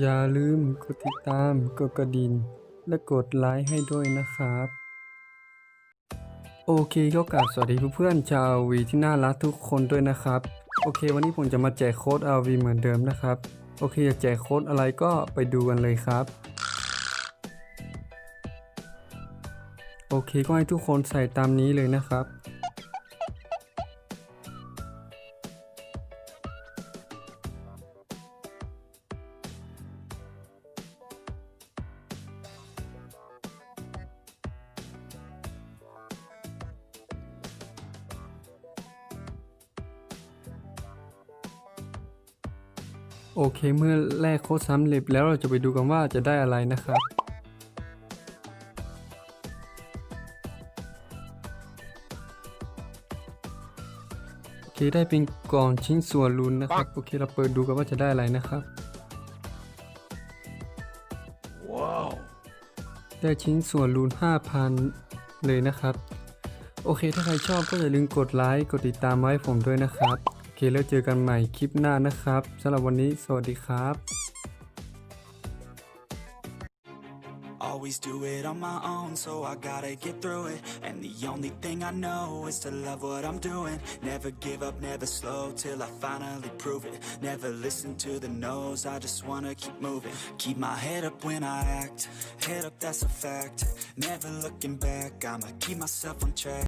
อย่าลืมกดติดตามกดกระดิ่งและกดไลค์ให้ด้วยนะครับ โอเคก็กราบสวัสดีเพื่อนๆชาววีที่น่ารักทุกคนด้วยนะครับ โอเค วันนี้ผมจะมาแจกโค้ด RV เหมือนเดิมนะครับ โอเคจะแจกโค้ดอะไรก็ไปดูกันเลยครับ โอเคก็ให้ทุกคนใส่ตามนี้เลยนะครับ โอเคเมื่อแลกโค้ดสำเร็จแล้วเราจะไปดูกันว่าจะได้อะไรนะครับ โอเคได้เป็นกล่องชิ้นส่วนรุนนะครับ โอเคเราเปิดดูกันว่าจะได้อะไรนะครับได้ชิ้นส่วนรูน5,000 เลยนะครับ โอเคถ้าใครชอบก็อย่าลืมกดไลค์ กดติดตามไว้ให้ผมด้วยนะครับโอเค แล้วเจอกันใหม่คลิปหน้านะครับสำหรับวันนี้สวัสดีครับ Always do it on my own, so I gotta get through it. And the only thing I know is to love what I'm doing. Never give up, never slow till I finally prove it. Never listen to the no's, I just wanna keep moving. Keep my head up when I act, head up, that's a fact. Never looking back, I'ma keep myself on track.